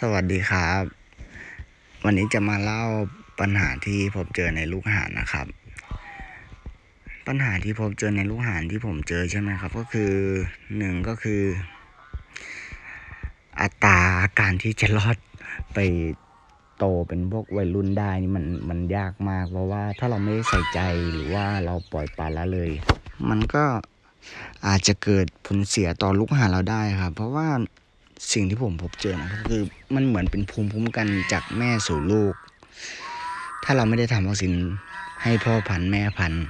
สวัสดีครับ วันนี้จะมาเล่าปัญหาที่ผมเจอในลูกหานนะครับ ปัญหาที่ผมเจอในลูกหานที่ผมเจอใช่ไหมครับ ก็คือหนึ่งก็คือ อัตราการที่จะรอดไปโตเป็นพวกวัยรุ่นได้นี่มันมันยากมาก เพราะว่าถ้าเราไม่ใส่ใจหรือว่าเราปล่อยปละละเลย มันก็อาจจะเกิดผลเสียต่อลูกหานเราได้ครับ เพราะว่า สิ่งที่ผมพบเจอนะครับคือมันเหมือนเป็นภูมิคุ้มกันจากแม่สู่ลูก ถ้าเราไม่ได้ทำวัคซีนให้พ่อพันธุ์แม่พันธุ์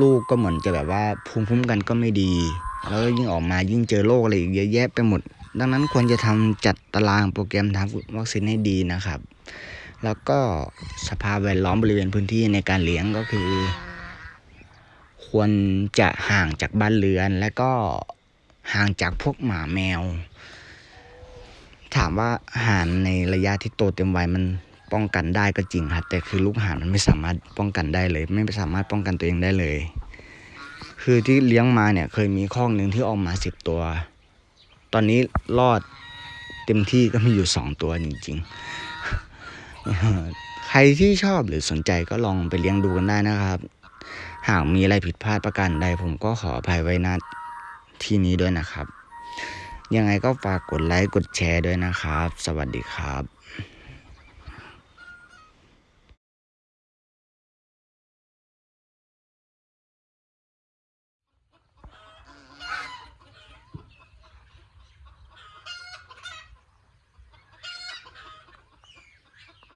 ลูกก็เหมือนจะแบบว่าภูมิคุ้มกันก็ไม่ดี แล้วยิ่งออกมายิ่งเจอโรคอะไรอีกเยอะแยะไปหมด ดังนั้นควรจะทำจัดตารางโปรแกรมทำวัคซีนให้ดีนะครับ แล้วก็สภาพแวดล้อมบริเวณพื้นที่ในการเลี้ยงก็คือ ควรจะห่างจากบ้านเรือน และก็ห่างจากพวกหมาแมว ถามว่าห่านในระยะที่โตเต็มวัยมันป้องกันได้ก็จริงครับแต่คือลูกห่านมันไม่สามารถป้องกันได้เลย ไม่สามารถป้องกันตัวเองได้เลย คือที่เลี้ยงมาเนี่ยเคยมีข้องหนึ่งที่ออกมาสิบตัว ตอนนี้รอดเต็มที่ก็มีอยู่สองตัวจริงๆ ใครที่ชอบหรือสนใจก็ลองไปเลี้ยงดูกันได้นะครับ หากมีอะไรผิดพลาดประการใดผมก็ขออภัยไว้ณที่นี้ด้วยนะครับ ยังไงก็ฝากกดไลค์กดแชร์ด้วยนะครับ สวัสดีครับ